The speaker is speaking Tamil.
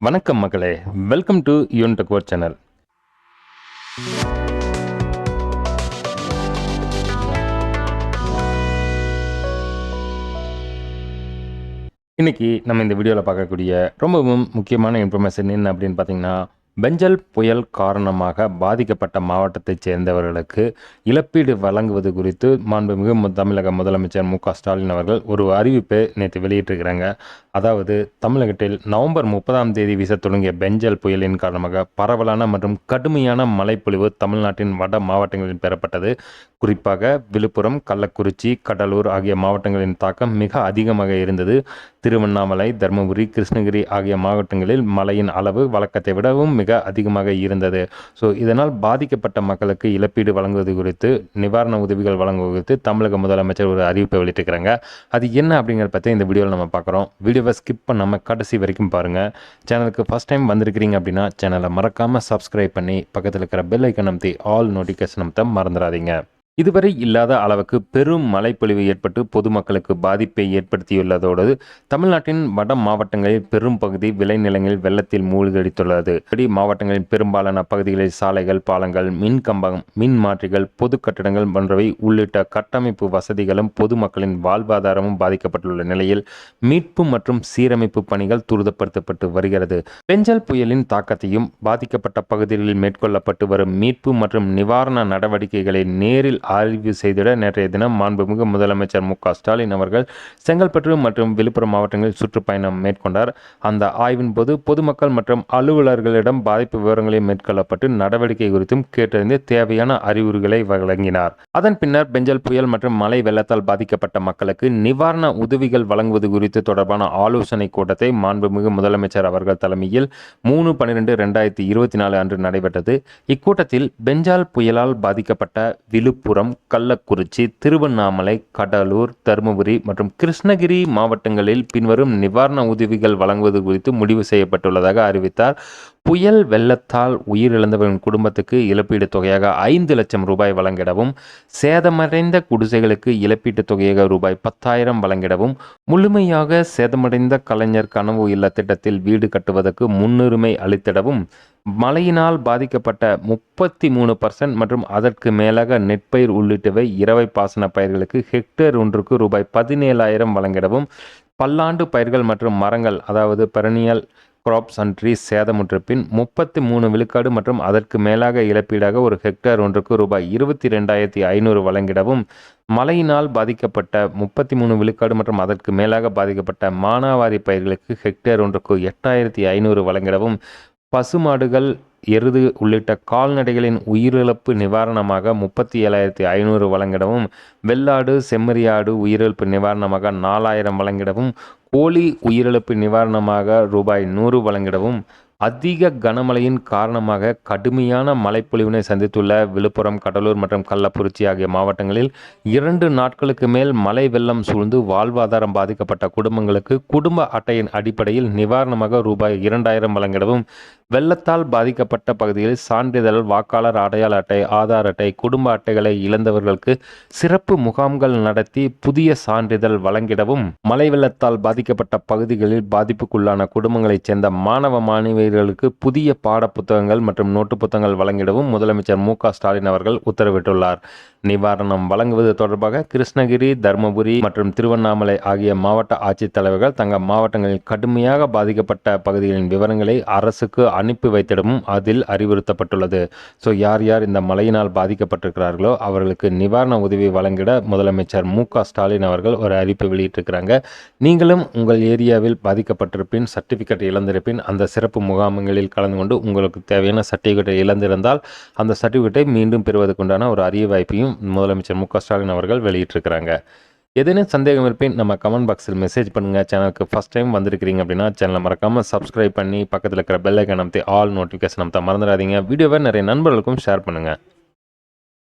வணக்கம் மகளே. வெல்கம் டு யூன் டெக்வர் சேனல் இன்னைக்கு நம்ம இந்த வீடியோவில் பார்க்கக்கூடிய ரொம்பவும் முக்கியமான இன்ஃபர்மேஷன் என்ன அப்படின்னு பார்த்தீங்கன்னா பெஞ்சல் புயல் காரணமாக பாதிக்கப்பட்ட மாவட்டத்தைச் சேர்ந்தவர்களுக்கு இழப்பீடு வழங்குவது குறித்து மாண்புமிகு மு- தமிழக முதலமைச்சர் மு க. ஸ்டாலின் அவர்கள் ஒரு அறிவிப்பை நேற்று வெளியிட்டிருக்கிறாங்க. அதாவது தமிழகத்தில் நவம்பர் முப்பதாம் தேதி வீச தொடங்கிய பெஞ்சல் புயலின் காரணமாக பரவலான மற்றும் கடுமையான மழைப்பொழிவு தமிழ்நாட்டின் வட மாவட்டங்களில் பெறப்பட்டது. குறிப்பாக விழுப்புரம் கள்ளக்குறிச்சி கடலூர் ஆகிய மாவட்டங்களின் தாக்கம் மிக அதிகமாக இருந்தது. திருவண்ணாமலை தருமபுரி கிருஷ்ணகிரி ஆகிய மாவட்டங்களில் மழையின் அளவு வழக்கத்தை விடவும் மிக அதிகமாக இருந்தது. ஸோ இதனால் பாதிக்கப்பட்ட மக்களுக்கு இழப்பீடு வழங்குவது குறித்து நிவாரண உதவிகள் வழங்குவது குறித்து தமிழக முதலமைச்சர் ஒரு அறிவிப்பை வெளியிட்டிருக்கிறாங்க. அது என்ன அப்படிங்கிறத பற்றி இந்த வீடியோவில் நம்ம பார்க்குறோம். வீடியோவை ஸ்கிப் பண்ணாமல் கடைசி வரைக்கும் பாருங்கள் சேனலுக்கு ஃபஸ்ட் டைம் வந்திருக்கிறீங்க அப்படின்னா சேனலை மறக்காமல் சப்ஸ்கிரைப் பண்ணி பக்கத்தில் இருக்கிற பெல் ஐக்கன் அமுத்தி ஆல் நோட்டிஃபிகேஷன் அமுத்த மறந்துடாதீங்க. இதுவரை இல்லாத அளவுக்கு பெரும் மழைப்பொழிவு ஏற்பட்டு பொதுமக்களுக்கு பாதிப்பை ஏற்படுத்தியுள்ளதோடு தமிழ்நாட்டின் வட மாவட்டங்களில் பெரும் பகுதி விளைநிலங்களில் வெள்ளத்தில் மூழ்கடித்துள்ளது. இப்படி மாவட்டங்களின் பெரும்பாலான பகுதிகளில் சாலைகள் பாலங்கள் மின் கம்பம் மின் மாற்றிகள் பொது கட்டடங்கள் போன்றவை உள்ளிட்ட கட்டமைப்பு வசதிகளும் பொதுமக்களின் வாழ்வாதாரமும் பாதிக்கப்பட்டுள்ள நிலையில் மீட்பு மற்றும் சீரமைப்பு பணிகள் துரிதப்படுத்தப்பட்டு வருகிறது. பெஞ்சல் புயலின் தாக்கத்தையும் பாதிக்கப்பட்ட பகுதிகளில் மேற்கொள்ளப்பட்டு வரும் மீட்பு மற்றும் நிவாரண நடவடிக்கைகளை நேரில் ஆய்வு செய்திட நேற்றைய தினம் மாண்புமிகு முதலமைச்சர் மு ஸ்டாலின் அவர்கள் செங்கல்பட்டு மற்றும் விழுப்புரம் மாவட்டங்களில் சுற்றுப்பயணம் மேற்கொண்டார். அந்த ஆய்வின் போது பொதுமக்கள் மற்றும் அலுவலர்களிடம் பாதிப்பு விவரங்களை மேற்கொள்ளப்பட்டு நடவடிக்கை குறித்தும் கேட்டறிந்து தேவையான அறிவுரைகளை வழங்கினார். அதன் பின்னர் பெஞ்சல் புயல் மற்றும் மழை வெள்ளத்தால் பாதிக்கப்பட்ட மக்களுக்கு நிவாரண உதவிகள் வழங்குவது குறித்து தொடர்பான ஆலோசனை கூட்டத்தை மாண்புமிகு முதலமைச்சர் அவர்கள் தலைமையில் மூணு பன்னிரெண்டு ரெண்டாயிரத்தி இருபத்தி நாலு அன்று நடைபெற்றது. இக்கூட்டத்தில் பெஞ்சால் புயலால் பாதிக்கப்பட்ட விழுப்புரம் கள்ளக்குறிச்சி திருவண்ணாமலை கடலூர் தருமபுரி மற்றும் கிருஷ்ணகிரி மாவட்டங்களில் பின்வரும் நிவாரண உதவிகள் வழங்குவது குறித்து முடிவு செய்யப்பட்டுள்ளதாக அறிவித்தார். புயல் வெள்ளத்தால் உயிரிழந்தவரின் குடும்பத்துக்கு இழப்பீடு தொகையாக ஐந்து லட்சம் ரூபாய் வழங்கிடவும் சேதமடைந்த குடிசைகளுக்கு இழப்பீட்டுத் தொகையாக ரூபாய் பத்தாயிரம் வழங்கிடவும் முழுமையாக சேதமடைந்த கலைஞர் கனவு இல்ல திட்டத்தில் வீடு கட்டுவதற்கு முன்னுரிமை அளித்திடவும் மழையினால் பாதிக்கப்பட்ட முப்பத்தி மூணு பர்சன்ட் மற்றும் அதற்கு மேலாக நெற்பயிர் உள்ளிட்டவை இரவை பாசன பயிர்களுக்கு ஹெக்டேர் ஒன்றுக்கு ரூபாய் பதினேழாயிரம் வழங்கிடவும். பல்லாண்டு பயிர்கள் மற்றும் மரங்கள் அதாவது பெரனியல் கிராப்ஸ் அண்ட் ட்ரீஸ் சேதமுற்ற பின் முப்பத்தி மூணு விழுக்காடு மற்றும் அதற்கு மேலாக இழப்பீடாக ஒரு ஹெக்டேர் ஒன்றுக்கு ரூபாய் இருபத்தி ரெண்டாயிரத்தி ஐநூறு வழங்கிடவும். மழையினால் பாதிக்கப்பட்ட முப்பத்தி மூணு விழுக்காடு மற்றும் அதற்கு மேலாக பாதிக்கப்பட்ட மானாவாரி பயிர்களுக்கு ஹெக்டேர் ஒன்றுக்கு எட்டாயிரத்தி ஐநூறு வழங்கிடவும். பசுமாடுகள் எருது உள்ளிட்ட கால்நடைகளின் உயிரிழப்பு நிவாரணமாக முப்பத்தி ஏழாயிரத்தி ஐநூறு வழங்கிடவும் வெள்ளாடு செம்மறியாடு உயிரிழப்பு நிவாரணமாக நாலாயிரம் வழங்கிடவும் கோழி உயிரிழப்பு நிவாரணமாக ரூபாய் நூறு வழங்கிடவும் அதிக கனமழையின் காரணமாக கடுமையான மழைப்பொழிவினை சந்தித்துள்ள விழுப்புரம் கடலூர் மற்றும் கள்ளக்குறிச்சி ஆகிய மாவட்டங்களில் இரண்டு நாட்களுக்கு மேல் மழை வெள்ளம் சூழ்ந்து வாழ்வாதாரம் பாதிக்கப்பட்ட குடும்பங்களுக்கு குடும்ப அட்டையின் அடிப்படையில் நிவாரணமாக ரூபாய் இரண்டாயிரம் வழங்கிடவும் வெள்ளத்தால் பாதிக்கப்பட்ட பகுதிகளில் சான்றிதழ் வாக்காளர் அடையாள அட்டை ஆதார் அட்டை குடும்ப அட்டைகளை இழந்தவர்களுக்கு சிறப்பு முகாம்கள் நடத்தி புதிய சான்றிதழ் வழங்கிடவும் மழை வெள்ளத்தால் பாதிக்கப்பட்ட பகுதிகளில் பாதிப்புக்குள்ளான குடும்பங்களைச் சேர்ந்த மாணவ மாணவி ஆசிரியர்களுக்கு புதிய பாட புத்தகங்கள் மற்றும் நோட்டு புத்தகங்கள் வழங்கிடவும் முதலமைச்சர் மு க ஸ்டாலின் அவர்கள் உத்தரவிட்டுள்ளார். நிவாரணம் வழங்குவது தொடர்பாக கிருஷ்ணகிரி தருமபுரி மற்றும் திருவண்ணாமலை ஆகிய மாவட்ட ஆட்சித்தலைவர்கள் தங்கள் மாவட்டங்களில் கடுமையாக பாதிக்கப்பட்ட பகுதிகளின் விவரங்களை அரசுக்கு அனுப்பி வைத்திடவும் அதில் அறிவுறுத்தப்பட்டுள்ளது. ஸோ யார் யார் இந்த மழையினால் பாதிக்கப்பட்டிருக்கிறார்களோ அவர்களுக்கு நிவாரண உதவி வழங்கிட முதலமைச்சர் மு க ஸ்டாலின் அவர்கள் ஒரு அறிவிப்பு வெளியிட்டிருக்கிறாங்க. நீங்களும் உங்கள் ஏரியாவில் பாதிக்கப்பட்டிருப்பின் சர்டிஃபிகேட் இழந்திருப்பின் அந்த சிறப்பு முகாம்களில் கலந்து கொண்டு உங்களுக்கு தேவையான சர்டிஃபிகேட்டை இழந்திருந்தால் அந்த சர்டிஃபிகேட்டை மீண்டும் பெறுவதற்குண்டான ஒரு அரிய வாய்ப்பையும் முதலமைச்சர் மு க ஸ்டாலின் அவர்கள் வெளியிட்டிருக்கிறாங்க. ஏதேனும் சந்தேகம் இருப்பேன் நம்ம கமெண்ட் பாக்ஸில் மெசேஜ் பண்ணுங்கள் சேனலுக்கு ஃபஸ்ட் டைம் வந்திருக்கிறீங்க அப்படின்னா சேனலை மறக்காமல் சப்ஸ்கிரைப் பண்ணி பக்கத்தில் இருக்கிற பெல்லைக்கன் அமைத்து ஆல் நோட்டிஃபிகேஷன் அமைத்த மறந்துடாதீங்க. வீடியோவை நிறைய நண்பர்களுக்கும் ஷேர் பண்ணுங்கள்